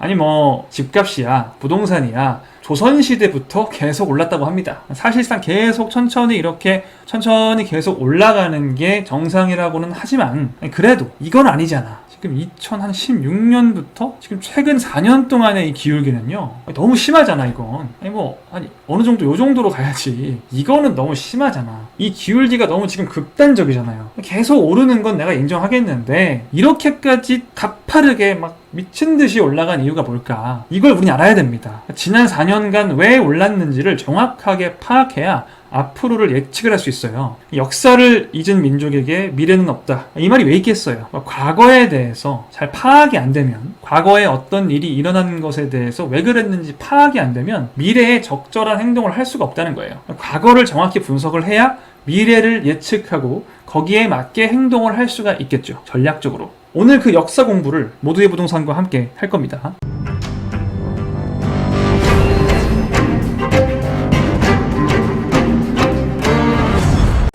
아니 뭐 집값이야 부동산이야 조선시대부터 계속 올랐다고 합니다. 사실상 계속 천천히 이렇게 천천히 계속 올라가는 게 정상이라고는 하지만 그래도 이건 아니잖아. 지금 2016년부터 지금 최근 4년 동안의 이 기울기는요 너무 심하잖아 이건 아니 뭐 아니 어느 정도 요 정도로 가야지 이거는 너무 심하잖아 이 기울기가 너무 지금 극단적이잖아요 계속 오르는 건 내가 인정하겠는데 이렇게까지 가파르게 막 미친 듯이 올라간 이유가 뭘까 이걸 우리는 알아야 됩니다 지난 4년간 왜 올랐는지를 정확하게 파악해야 앞으로를 예측을 할 수 있어요. 역사를 잊은 민족에게 미래는 없다. 이 말이 왜 있겠어요? 과거에 대해서 잘 파악이 안 되면, 과거에 어떤 일이 일어난 것에 대해서 왜 그랬는지 파악이 안 되면 미래에 적절한 행동을 할 수가 없다는 거예요. 과거를 정확히 분석을 해야 미래를 예측하고 거기에 맞게 행동을 할 수가 있겠죠. 전략적으로. 오늘 그 역사 공부를 모두의 부동산과 함께 할 겁니다.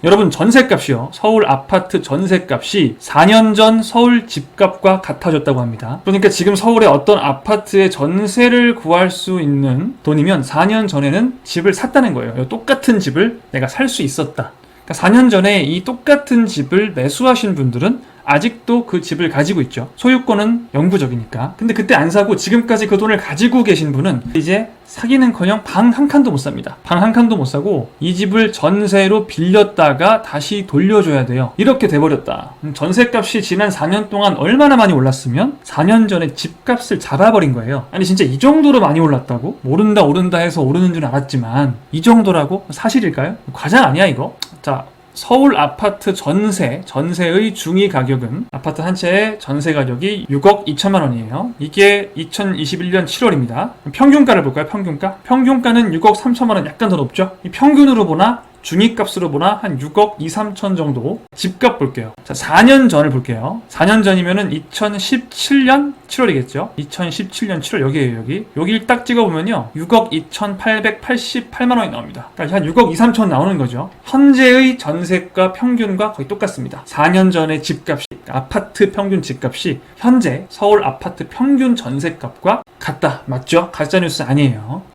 여러분 전세값이요. 서울 아파트 전세값이 4년 전 서울 집값과 같아졌다고 합니다. 그러니까 지금 서울의 어떤 아파트의 전세를 구할 수 있는 돈이면 4년 전에는 집을 샀다는 거예요. 똑같은 집을 내가 살 수 있었다. 그러니까 4년 전에 이 똑같은 집을 매수하신 분들은 아직도 그 집을 가지고 있죠. 소유권은 영구적이니까. 근데 그때 안 사고 지금까지 그 돈을 가지고 계신 분은 이제 사기는커녕 방 한 칸도 못 삽니다. 방 한 칸도 못 사고 이 집을 전세로 빌렸다가 다시 돌려줘야 돼요. 이렇게 돼버렸다. 음, 전세값이 지난 4년 동안 얼마나 많이 올랐으면 4년 전에 집값을 잡아버린 거예요. 아니 진짜 이 정도로 많이 올랐다고? 모른다 오른다 해서 오르는 줄 알았지만 이 정도라고? 사실일까요? 과장 아니야 이거? 자 서울 아파트 전세, 전세의 중위 가격은 아파트 한 채의 전세 가격이 6억 2천만 원이에요. 이게 2021년 7월입니다. 평균가를 볼까요? 평균가? 평균가는 6억 3천만 원 약간 더 높죠? 이 평균으로 보나 중위값으로 보나 한 6억 2, 3천 정도 집값 볼게요. 자, 4년 전을 볼게요. 4년 전이면은 2017년 7월이겠죠. 2017년 7월 여기에요, 여기. 여기를 딱 찍어보면요. 6억 2,888만 원이 나옵니다. 그러니까 한 6억 2, 3천 나오는 거죠. 현재의 전세가 평균과 거의 똑같습니다. 4년 전의 집값이, 아파트 평균 집값이 현재 서울 아파트 평균 전세값과 같다. 맞죠? 가짜뉴스 아니에요.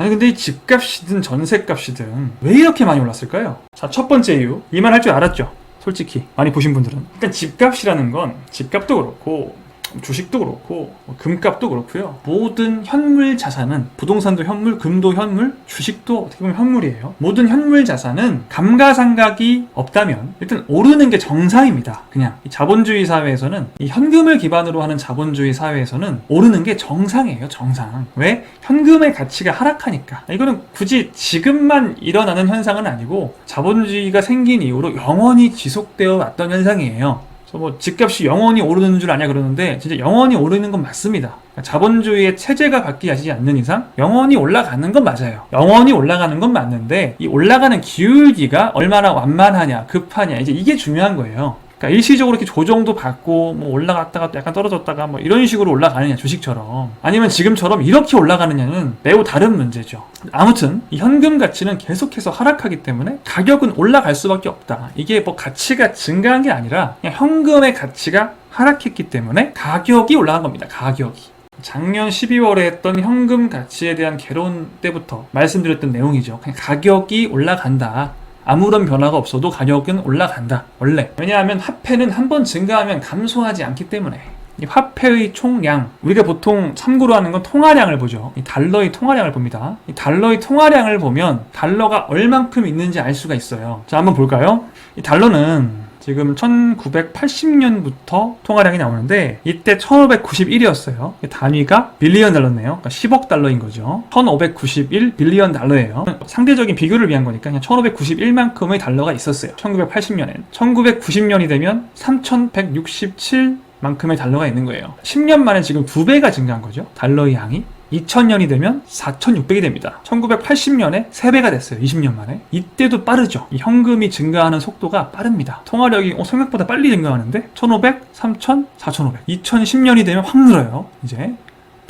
아니 근데 이 집값이든 전세값이든 왜 이렇게 많이 올랐을까요? 자 첫 번째 이유. 이말할줄 알았죠? 솔직히. 많이 보신 분들은. 일단 집값이라는 건 집값도 그렇고 주식도 그렇고 뭐 금값도 그렇고요. 모든 현물 자산은 부동산도 현물, 금도 현물, 주식도 어떻게 보면 현물이에요. 모든 현물 자산은 감가상각이 없다면 일단 오르는 게 정상입니다. 그냥 이 자본주의 사회에서는 이 현금을 기반으로 하는 자본주의 사회에서는 오르는 게 정상이에요. 정상. 왜? 현금의 가치가 하락하니까. 이거는 굳이 지금만 일어나는 현상은 아니고 자본주의가 생긴 이후로 영원히 지속되어 왔던 현상이에요. 그래서 뭐 집값이 영원히 오르는 줄 아냐 그러는데 진짜 영원히 오르는 건 맞습니다. 그러니까 자본주의의 체제가 바뀌지 않는 이상 영원히 올라가는 건 맞아요. 영원히 올라가는 건 맞는데 이 올라가는 기울기가 얼마나 완만하냐, 급하냐 이제 이게 중요한 거예요. 그러니까 일시적으로 이렇게 조정도 받고 뭐 올라갔다가 또 약간 떨어졌다가 뭐 이런 식으로 올라가느냐 주식처럼 아니면 지금처럼 이렇게 올라가느냐는 매우 다른 문제죠. 아무튼 이 현금 가치는 계속해서 하락하기 때문에 가격은 올라갈 수밖에 없다. 이게 뭐 가치가 증가한 게 아니라 그냥 현금의 가치가 하락했기 때문에 가격이 올라간 겁니다. 가격이. 작년 12월에 했던 현금 가치에 대한 개론 때부터 말씀드렸던 내용이죠. 그냥 가격이 올라간다. 아무런 변화가 없어도 가격은 올라간다. 원래. 왜냐하면 화폐는 한 번 증가하면 감소하지 않기 때문에. 이 화폐의 총량 우리가 보통 참고로 하는 건 통화량을 보죠. 이 달러의 통화량을 봅니다. 이 달러의 통화량을 보면 달러가 얼만큼 있는지 알 수가 있어요. 자, 한번 볼까요? 이 달러는 지금 1980년부터 통화량이 나오는데 이때 1591이었어요. 단위가 빌리언 달러네요. 그러니까 10억 달러인 거죠. 1591 빌리언 달러예요. 상대적인 비교를 위한 거니까 그냥 1591만큼의 달러가 있었어요. 1980년엔. 1990년이 되면 3167 만큼의 달러가 있는 거예요. 10년 만에 지금 두 배가 증가한 거죠. 달러의 양이. 2000년이 되면 4,600이 됩니다. 1980년에 3배가 됐어요. 20년 만에. 이때도 빠르죠. 이 현금이 증가하는 속도가 빠릅니다. 통화력이 어, 생각보다 빨리 증가하는데 1,500, 3,000, 4,500. 2010년이 되면 확 늘어요. 이제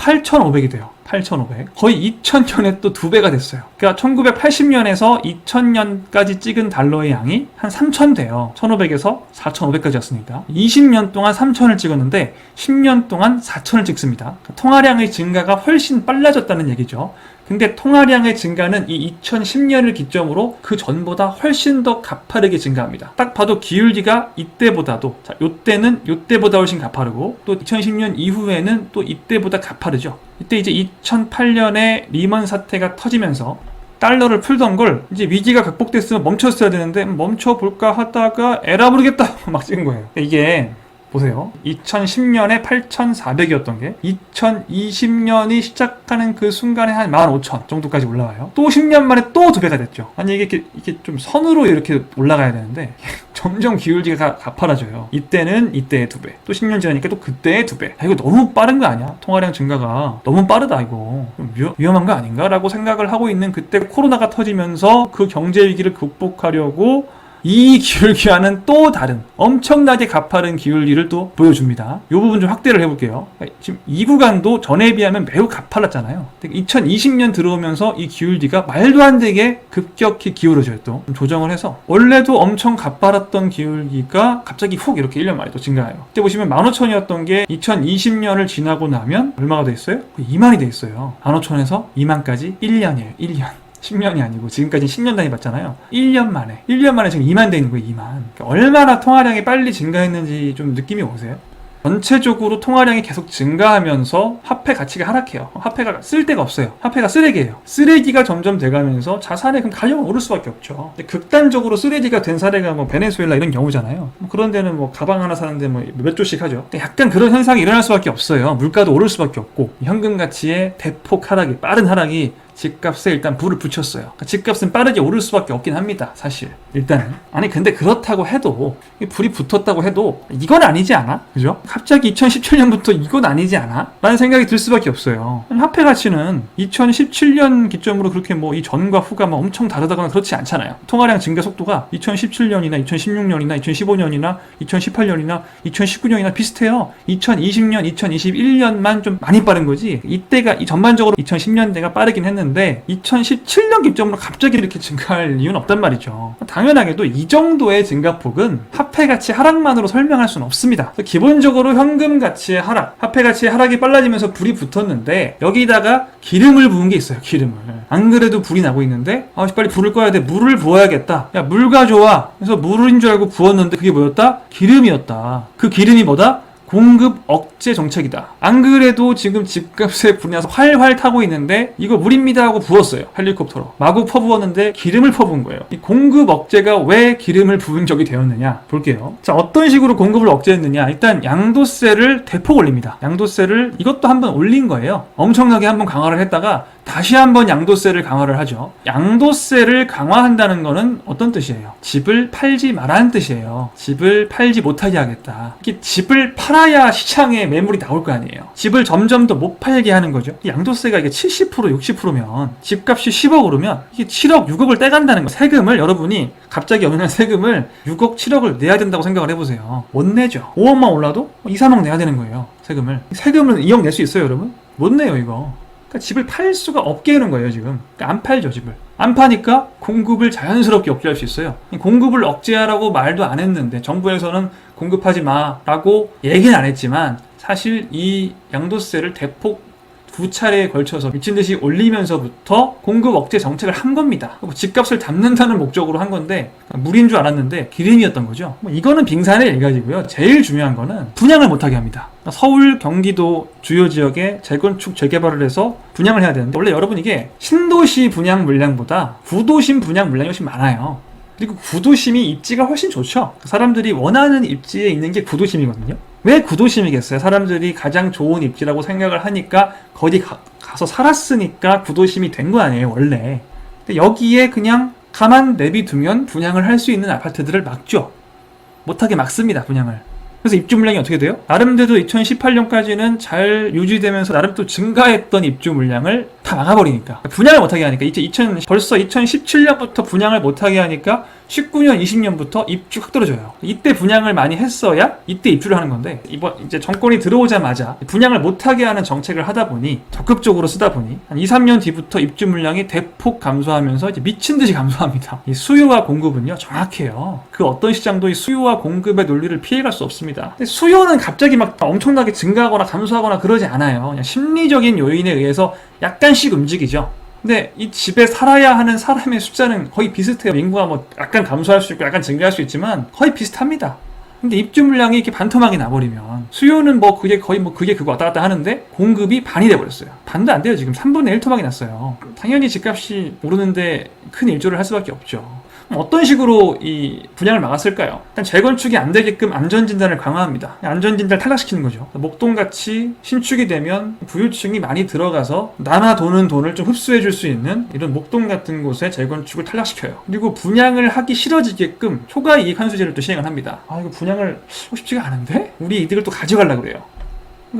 8,500이 돼요. 8,500. 거의 2000년에 또 두 배가 됐어요. 그러니까 1980년에서 2000년까지 찍은 달러의 양이 한 3,000 돼요. 1,500에서 4,500까지였습니다. 20년 동안 3,000을 찍었는데 10년 동안 4,000을 찍습니다. 그러니까 통화량의 증가가 훨씬 빨라졌다는 얘기죠. 근데 통화량의 증가는 이 2010년을 기점으로 그 전보다 훨씬 더 가파르게 증가합니다. 딱 봐도 기울기가 이때보다도 자, 요때는 요때보다 훨씬 가파르고 또 2010년 이후에는 또 이때보다 가파르죠. 이때 이제 2008년에 리먼 사태가 터지면서 달러를 풀던 걸 이제 위기가 극복됐으면 멈췄어야 되는데 멈춰 볼까 하다가 에라 부르겠다 막 찍은 거예요. 이게 보세요. 2010년에 8,400이었던 게 2020년이 시작하는 그 순간에 한 15,000 정도까지 올라와요. 또 10년 만에 또 두 배가 됐죠. 아니 이게 이렇게, 좀 선으로 이렇게 올라가야 되는데 점점 기울기가 가- 가파라져요. 이때는 이때의 두 배. 또 10년 지나니까 또 그때의 두 배. 아, 이거 너무 빠른 거 아니야? 통화량 증가가 너무 빠르다 이거. 좀 위험, 위험 한 거 아닌가라고 생각을 하고 있는 그때 코로나가 터지면서 그 경제 위기를 극복하려고 이 기울기와는 또 다른 엄청나게 가파른 기울기를 또 보여줍니다. 이 부분 좀 확대를 해볼게요. 지금 이 구간도 전에 비하면 매우 가팔랐잖아요. 2020년 들어오면서 이 기울기가 말도 안 되게 급격히 기울어져요. 또좀 조정을 해서 원래도 엄청 가팔랐던 기울기가 갑자기 훅 이렇게 1년 만에 또 증가해요. 그때 보시면 15,000이었던 게 2020년을 지나고 나면 얼마가 돼 있어요? 2만이 돼 있어요. 15,000에서 2만까지 1년이에요. 1년. 10년이 아니고 지금까지 10년 단위 봤잖아요. 1년 만에 1년 만에 지금 2만 돼 있는 거예요. 2만. 그러니까 얼마나 통화량이 빨리 증가했는지 좀 느낌이 오세요? 전체적으로 통화량이 계속 증가하면서 화폐 가치가 하락해요. 화폐가 쓸 데가 없어요. 화폐가 쓰레기예요. 쓰레기가 점점 돼가면서 자산의 그 가격은 오를 수밖에 없죠. 극단적으로 쓰레기가 된 사례가 뭐 베네수엘라 이런 경우잖아요. 뭐 그런 데는 뭐 가방 하나 사는데 뭐 몇 조씩 하죠. 약간 그런 현상이 일어날 수밖에 없어요. 물가도 오를 수밖에 없고 현금 가치의 대폭 하락이 빠른 하락이 집값에 일단 불을 붙였어요. 그러니까 집값은 빠르게 오를 수밖에 없긴 합니다. 사실 일단은 아니 근데 그렇다고 해도 이 불이 붙었다고 해도 이건 아니지 않아? 그죠? 갑자기 2017년부터 이건 아니지 않아? 라는 생각이 들 수밖에 없어요. 화폐 가치는 2017년 기점으로 그렇게 뭐 이 전과 후가 막 엄청 다르다거나 그렇지 않잖아요. 통화량 증가 속도가 2017년이나 2016년이나 2015년이나 2018년이나 2019년이나 비슷해요. 2020년, 2021년만 좀 많이 빠른 거지. 이때가 이 전반적으로 2010년대가 빠르긴 했는데 2017년 기점으로 갑자기 이렇게 증가할 이유는 없단 말이죠. 당연하게도 이 정도의 증가폭은 화폐 가치 하락만으로 설명할 수는 없습니다. 기본적으로 현금 가치의 하락, 화폐 가치의 하락이 빨라지면서 불이 붙었는데 여기다가 기름을 부은 게 있어요. 기름을. 안 그래도 불이 나고 있는데 아 빨리 불을 꺼야 돼. 물을 부어야겠다. 야 물 가져와. 그래서 물인 줄 알고 부었는데 그게 뭐였다? 기름이었다. 그 기름이 뭐다? 공급 억제 정책이다. 안 그래도 지금 집값에 불이 나서 활활 타고 있는데 이거 물입니다 하고 부었어요. 헬리콥터로. 마구 퍼부었는데 기름을 퍼부은 거예요. 이 공급 억제가 왜 기름을 부은 적이 되었느냐 볼게요. 자 어떤 식으로 공급을 억제했느냐 일단 양도세를 대폭 올립니다. 양도세를 이것도 한번 올린 거예요. 엄청나게 한번 강화를 했다가 다시 한번 양도세를 강화를 하죠. 양도세를 강화한다는 거는 어떤 뜻이에요? 집을 팔지 말라는 뜻이에요. 집을 팔지 못하게 하겠다. 이게 집을 팔아 야 시장에 매물이 나올 거 아니에요. 집을 점점 더 못 팔게 하는 거죠. 이 양도세가 이게 70% 60%면 집값이 10억 오르면 이게 7억 6억을 떼간다는 거. 세금을 여러분이 갑자기 어느 날 세금을 6억 7억을 내야 된다고 생각을 해보세요. 못 내죠. 5억만 올라도 2, 3억 내야 되는 거예요. 세금을. 세금을 2억 낼 수 있어요, 여러분? 못 내요, 이거. 그러니까 집을 팔 수가 없게 하는 거예요 지금 그러니까 안 팔죠 집을 안 파니까 공급을 자연스럽게 억제할 수 있어요. 이 공급을 억제하라고 말도 안 했는데 정부에서는 공급하지 마라고 얘기는 안 했지만 사실 이 양도세를 대폭 두 차례에 걸쳐서 미친 듯이 올리면서부터 공급 억제 정책을 한 겁니다. 집값을 잡는다는 목적으로 한 건데 물인 줄 알았는데 기름이었던 거죠. 뭐 이거는 빙산의 일각이고요. 제일 중요한 거는 분양을 못하게 합니다. 서울, 경기도 주요 지역에 재건축, 재개발을 해서 분양을 해야 되는데 원래 여러분 이게 신도시 분양 물량보다 구도심 분양 물량이 훨씬 많아요. 그리고 구도심이 입지가 훨씬 좋죠. 사람들이 원하는 입지에 있는 게 구도심이거든요. 왜 구도심이겠어요? 사람들이 가장 좋은 입지라고 생각을 하니까 거기 가, 서 살았으니까 구도심이 된 거 아니에요, 원래. 근데 여기에 그냥 가만 내비두면 분양을 할 수 있는 아파트들을 막죠. 못하게 막습니다, 분양을. 그래서 입주 물량이 어떻게 돼요? 나름대로 2018년까지는 잘 유지되면서 나름 또 증가했던 입주 물량을 다 막아버리니까 분양을 못하게 하니까 이제 2000 벌써 2017년부터 분양을 못하게 하니까 19년 20년부터 입주 확 떨어져요. 이때 분양을 많이 했어야 이때 입주를 하는 건데 이번 이제 정권이 들어오자마자 분양을 못하게 하는 정책을 하다 보니 적극적으로 쓰다 보니 한 2, 3년 뒤부터 입주 물량이 대폭 감소하면서 이제 미친 듯이 감소합니다. 이 수요와 공급은요 정확해요. 그 어떤 시장도 이 수요와 공급의 논리를 피해갈 수 없습니다. 수요는 갑자기 막 엄청나게 증가하거나 감소하거나 그러지 않아요. 그냥 심리적인 요인에 의해서 약간씩 움직이죠. 근데 이 집에 살아야 하는 사람의 숫자는 거의 비슷해요. 인구가 뭐 약간 감소할 수 있고 약간 증가할 수 있지만 거의 비슷합니다. 근데 입주 물량이 이렇게 반토막이 나버리면 수요는 뭐 그게 거의 뭐 그게 그거 왔다 갔다 하는데 공급이 반이 돼버렸어요. 반도 안 돼요. 지금 3분의 1 토막이 났어요. 당연히 집값이 오르는데 큰 일조를 할 수밖에 없죠. 어떤 식으로 이 분양을 막았을까요? 일단 재건축이 안 되게끔 안전진단을 강화합니다. 안전진단을 탈락시키는 거죠. 목동같이 신축이 되면 부유층이 많이 들어가서 남아 도는 돈을 좀 흡수해 줄 수 있는 이런 목동 같은 곳에 재건축을 탈락시켜요. 그리고 분양을 하기 싫어지게끔 초과 이익 환수제를 또 시행을 합니다. 아 이거 분양을 싶지가 않은데 우리 이득을 또 가져가려고 그래요.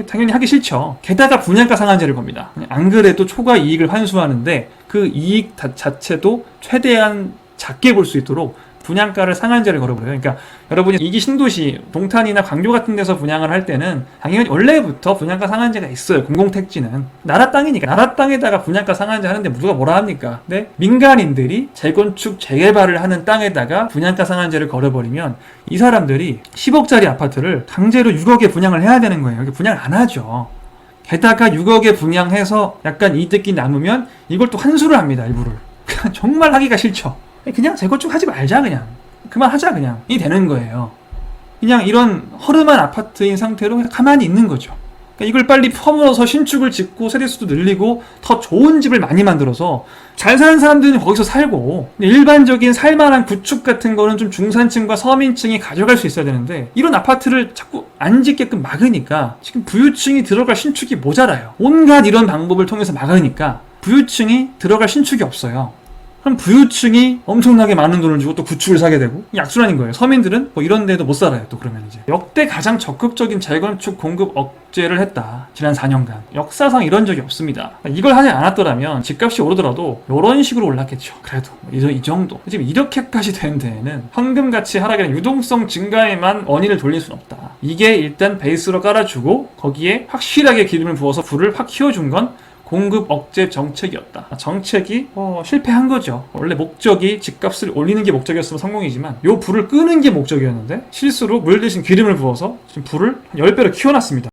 당연히 하기 싫죠. 게다가 분양가 상한제를 겁니다. 안 그래도 초과 이익을 환수하는데 그 이익 다- 자체도 최대한 작게 볼 수 있도록 분양가를 상한제를 걸어버려요. 그러니까 여러분이 이기 신도시, 동탄이나 광교 같은 데서 분양을 할 때는 당연히 원래부터 분양가 상한제가 있어요. 공공택지는 나라 땅이니까 나라 땅에다가 분양가 상한제 하는데 누가 뭐라 합니까? 근데 민간인들이 재건축 재개발을 하는 땅에다가 분양가 상한제를 걸어버리면 이 사람들이 10억짜리 아파트를 강제로 6억에 분양을 해야 되는 거예요. 이게 분양 안 하죠. 게다가 6억에 분양해서 약간 이득이 남으면 이걸 또 환수를 합니다. 일부를. 정말 하기가 싫죠. 그냥 재건축 하지 말자 그냥. 그만하자 그냥. 이 되는 거예요. 그냥 이런 허름한 아파트인 상태로 가만히 있는 거죠. 그러니까 이걸 빨리 퍼물어서 신축을 짓고 세대수도 늘리고 더 좋은 집을 많이 만들어서 잘 사는 사람들은 거기서 살고 일반적인 살만한 구축 같은 거는 좀 중산층과 서민층이 가져갈 수 있어야 되는데 이런 아파트를 자꾸 안 짓게끔 막으니까 지금 부유층이 들어갈 신축이 모자라요. 온갖 이런 방법을 통해서 막으니까 부유층이 들어갈 신축이 없어요. 그럼 부유층이 엄청나게 많은 돈을 주고 또 구축을 사게 되고 약순환인 거예요. 서민들은 뭐 이런 데도 못 살아요. 또 그러면 이제 역대 가장 적극적인 재건축 공급 억제를 했다. 지난 4년간 역사상 이런 적이 없습니다. 이걸 하지 않았더라면 집값이 오르더라도 이런 식으로 올랐겠죠. 그래도 뭐 이, 이 정도. 지금 이렇게까지 된 데에는 황금 가치 하락이나 유동성 증가에만 원인을 돌릴 수는 없다. 이게 일단 베이스로 깔아주고 거기에 확실하게 기름을 부어서 불을 확 키워준 건 공급 억제 정책이었다. 정책이 어, 실패한 거죠. 원래 목적이 집값을 올리는 게 목적이었으면 성공이지만 요 불을 끄는 게 목적이었는데 실수로 물 대신 기름을 부어서 지금 불을 10배로 키워놨습니다.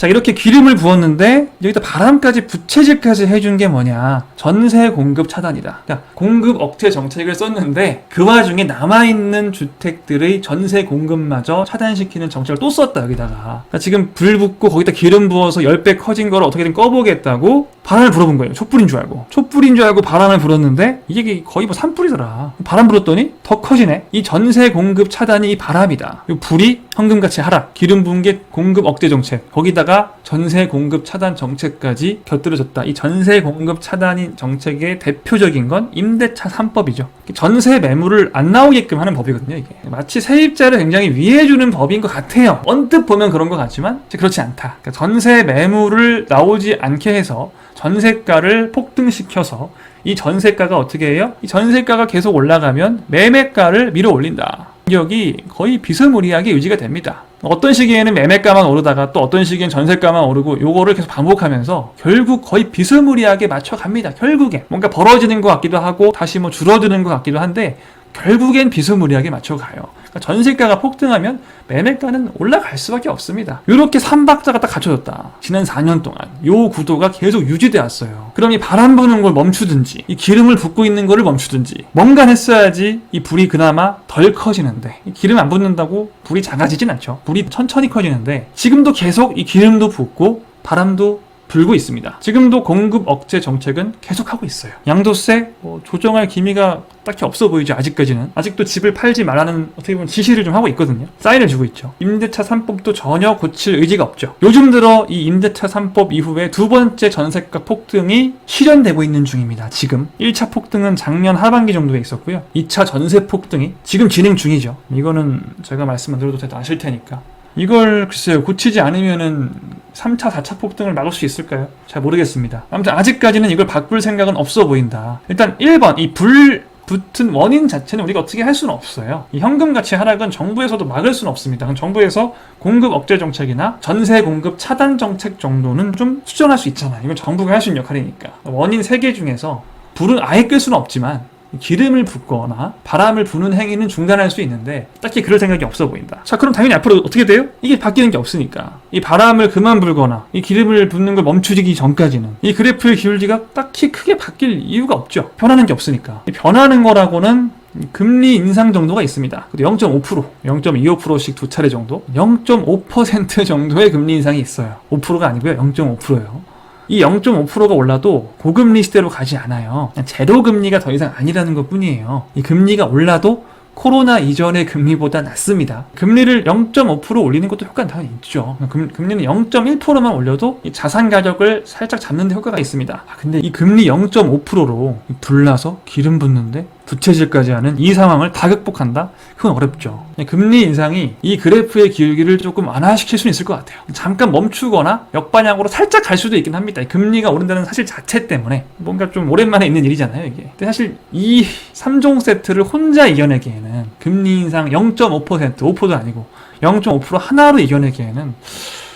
자 이렇게 기름을 부었는데 여기다 바람까지 부채질까지 해준 게 뭐냐? 전세 공급 차단이다. 그러니까 공급 억제 정책을 썼는데 그 와중에 남아있는 주택들의 전세 공급마저 차단시키는 정책을 또 썼다 여기다가. 그러니까 지금 불 붙고 거기다 기름 부어서 10배 커진 거를 어떻게든 꺼보겠다고 바람을 불어본 거예요. 촛불인 줄 알고. 촛불인 줄 알고 바람을 불었는데 이게 거의 뭐 산불이더라. 바람 불었더니 더 커지네. 이 전세 공급 차단이 이 바람이다. 이 불이 현금가치 하락. 기름 부은 게 공급 억제 정책. 거기다가 전세 공급 차단 정책까지 곁들여졌다. 이 전세 공급 차단 정책의 대표적인 건 임대차 3법이죠. 전세 매물을 안 나오게끔 하는 법이거든요, 이게. 마치 세입자를 굉장히 위해주는 법인 것 같아요. 언뜻 보면 그런 것 같지만 그렇지 않다. 그러니까 전세 매물을 나오지 않게 해서 전세가를 폭등시켜서 이 전세가가 어떻게 해요? 이 전세가가 계속 올라가면 매매가를 밀어 올린다. 가격이 거의 비스무리하게 유지가 됩니다. 어떤 시기에는 매매가만 오르다가 또 어떤 시기엔 전세가만 오르고 요거를 계속 반복하면서 결국 거의 비스무리하게 맞춰갑니다. 결국엔 뭔가 벌어지는 것 같기도 하고 다시 뭐 줄어드는 것 같기도 한데 결국엔 비스무리하게 맞춰가요. 그러니까 전세가가 폭등하면 매매가는 올라갈 수밖에 없습니다. 이렇게 삼박자가 딱 갖춰졌다. 지난 4년 동안 요 구도가 계속 유지돼 왔어요. 그럼 이 바람 부는 걸 멈추든지 이 기름을 붓고 있는 거를 멈추든지 뭔가 했어야지 이 불이 그나마 덜 커지는데 이 기름 안 붓는다고 불이 작아지진 않죠. 불이 천천히 커지는데 지금도 계속 이 기름도 붓고 바람도 불고 있습니다. 지금도 공급 억제 정책은 계속하고 있어요. 양도세 뭐 조정할 기미가 딱히 없어 보이죠. 아직까지는. 아직도 집을 팔지 말라는 어떻게 보면 지시를 좀 하고 있거든요. 사인을 주고 있죠. 임대차 3법도 전혀 고칠 의지가 없죠. 요즘 들어 이 임대차 3법 이후에 두 번째 전세가 폭등이 실현되고 있는 중입니다. 지금 1차 폭등은 작년 하반기 정도에 있었고요. 2차 전세 폭등이 지금 진행 중이죠. 이거는 제가 말씀 안 드려도 다들 아실 테니까. 이걸 글쎄요 고치지 않으면은 3차, 4차 폭 등을 막을 수 있을까요? 잘 모르겠습니다. 아무튼 아직까지는 이걸 바꿀 생각은 없어 보인다. 일단 1번 이 불 붙은 원인 자체는 우리가 어떻게 할 수는 없어요. 이 현금 가치 하락은 정부에서도 막을 수는 없습니다. 정부에서 공급 억제 정책이나 전세 공급 차단 정책 정도는 좀 수정할 수 있잖아요. 이건 정부가 할 수 있는 역할이니까. 원인 세개 중에서 불은 아예 끌 수는 없지만 기름을 붓거나 바람을 부는 행위는 중단할 수 있는데 딱히 그럴 생각이 없어 보인다. 자, 그럼 당연히 앞으로 어떻게 돼요? 이게 바뀌는 게 없으니까. 이 바람을 그만 불거나 이 기름을 붓는 걸 멈추기 전까지는 이 그래프의 기울기가 딱히 크게 바뀔 이유가 없죠. 변하는 게 없으니까. 이 변하는 거라고는 금리 인상 정도가 있습니다. 0.5%, 0.25%씩 두 차례 정도, 0.5% 정도의 금리 인상이 있어요. 5%가 아니고요, 0.5%예요. 이 0.5%가 올라도 고금리 시대로 가지 않아요. 제로 금리가 더 이상 아니라는 것 뿐이에요. 이 금리가 올라도 코로나 이전의 금리보다 낮습니다. 금리를 0.5% 올리는 것도 효과는 당연히 있죠. 금, 금리는 0.1%만 올려도 이 자산 가격을 살짝 잡는 데 효과가 있습니다. 아, 근데 이 금리 0.5%로 불나서 기름 붓는데 부채질까지 하는 이 상황을 다 극복한다? 그건 어렵죠. 금리 인상이 이 그래프의 기울기를 조금 완화시킬 수는 있을 것 같아요. 잠깐 멈추거나 역반향으로 살짝 갈 수도 있긴 합니다. 이 금리가 오른다는 사실 자체 때문에 뭔가 좀 오랜만에 있는 일이잖아요, 이게. 근데 사실 이 3종 세트를 혼자 이겨내기에는 금리 인상 0.5%, 5%도 아니고 0.5% 하나로 이겨내기에는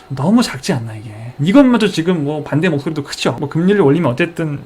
너무 작지 않나 이게. 이것마저 지금 뭐 반대 목소리도 크죠. 뭐 금리를 올리면 어쨌든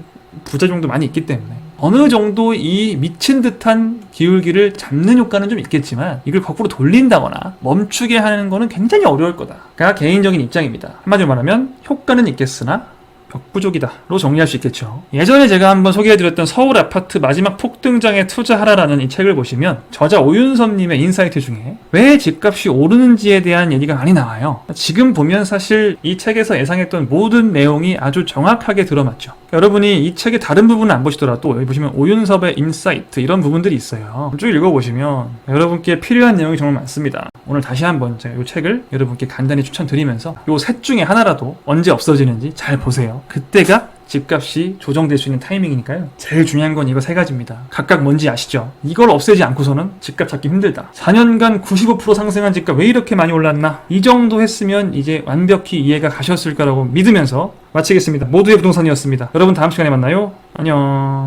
부작용도 많이 있기 때문에 어느 정도 이 미친 듯한 기울기를 잡는 효과는 좀 있겠지만 이걸 거꾸로 돌린다거나 멈추게 하는 거는 굉장히 어려울 거다 가 개인적인 입장입니다. 한마디로 말하면 효과는 있겠으나 벽부족이다로 정리할 수 있겠죠. 예전에 제가 한번 소개해드렸던 서울 아파트 마지막 폭등장에 투자하라라는 이 책을 보시면 저자 오윤섭님의 인사이트 중에 왜 집값이 오르는지에 대한 얘기가 많이 나와요. 지금 보면 사실 이 책에서 예상했던 모든 내용이 아주 정확하게 들어맞죠. 여러분이 이 책의 다른 부분을 안 보시더라도 여기 보시면 오윤섭의 인사이트 이런 부분들이 있어요. 쭉 읽어보시면 여러분께 필요한 내용이 정말 많습니다. 오늘 다시 한번 제가 이 책을 여러분께 간단히 추천드리면서 이 셋 중에 하나라도 언제 없어지는지 잘 보세요. 그때가 집값이 조정될 수 있는 타이밍이니까요. 제일 중요한 건 이거 세 가지입니다. 각각 뭔지 아시죠? 이걸 없애지 않고서는 집값 잡기 힘들다. 4년간 95% 상승한 집값 왜 이렇게 많이 올랐나? 이 정도 했으면 이제 완벽히 이해가 가셨을 거라고 믿으면서 마치겠습니다. 모두의 부동산이었습니다. 여러분 다음 시간에 만나요. 안녕.